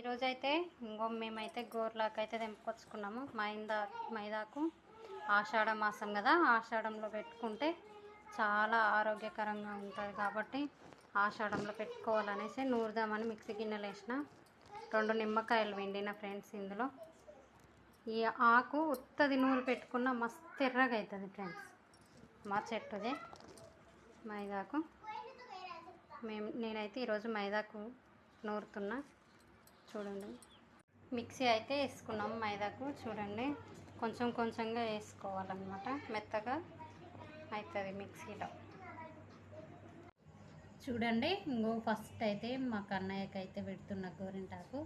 ఈరోజు అయితే ఇంకో మేమైతే గోర్లాక్ అయితే తెంపుకొచ్చుకున్నాము. మైదా మైదాకు ఆషాఢ మాసం కదా ఆషాఢంలో పెట్టుకుంటే చాలా ఆరోగ్యకరంగా ఉంటుంది కాబట్టి ఆషాఢంలో పెట్టుకోవాలనేసి నూరుదామని మిక్సీ గిన్నెలు వేసిన. రెండు నిమ్మకాయలు వెండిన ఫ్రెండ్స్ ఇందులో. ఈ ఆకు ఉత్తది నూరు పెట్టుకున్న మస్తు ఎర్రగా అవుతుంది ఫ్రెండ్స్. మా చెట్టుదే మైదాకు. మేము నేనైతే ఈరోజు మైదాకు నూరుతున్నా. చూడండి. మిక్సీ అయితే వేసుకున్నాం మైదాకు చూడండి. కొంచెం కొంచెంగా వేసుకోవాలన్నమాట. మెత్తగా అవుతుంది మిక్సీలో. చూడండి ఇంకో ఫస్ట్ అయితే మా కన్నయ్యకి అయితే పెడుతున్న గోరింటాకు.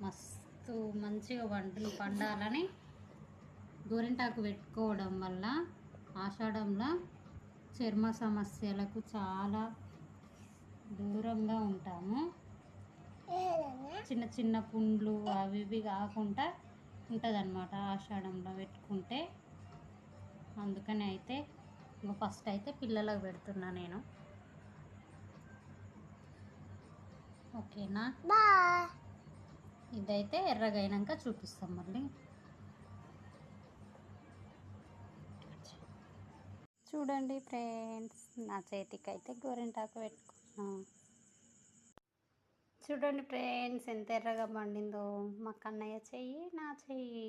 మస్తు మంచిగా వంటలు పండాలని గోరింటాకు పెట్టుకోవడం వల్ల ఆషాఢంలో చర్మ సమస్యలకు చాలా దూరంగా ఉంటాము. చిన్న చిన్న పుండ్లు అవి ఇవి కాకుండా ఉంటుంది అనమాట ఆషాఢంలో పెట్టుకుంటే. అందుకని అయితే ఇంకా ఫస్ట్ అయితే పిల్లలకు పెడుతున్నా నేను. ఓకేనా? ఇదైతే ఎర్రగైనాక చూపిస్తాం మళ్ళీ. చూడండి ఫ్రెండ్స్ నా చేతికి అయితే గోరింటాకు పెట్టుకున్నా. చూడండి ఫ్రెండ్స్ ఎంత ఎర్రగా పండిందో. మా కన్నయ్య చెయ్యి నా చెయ్యి.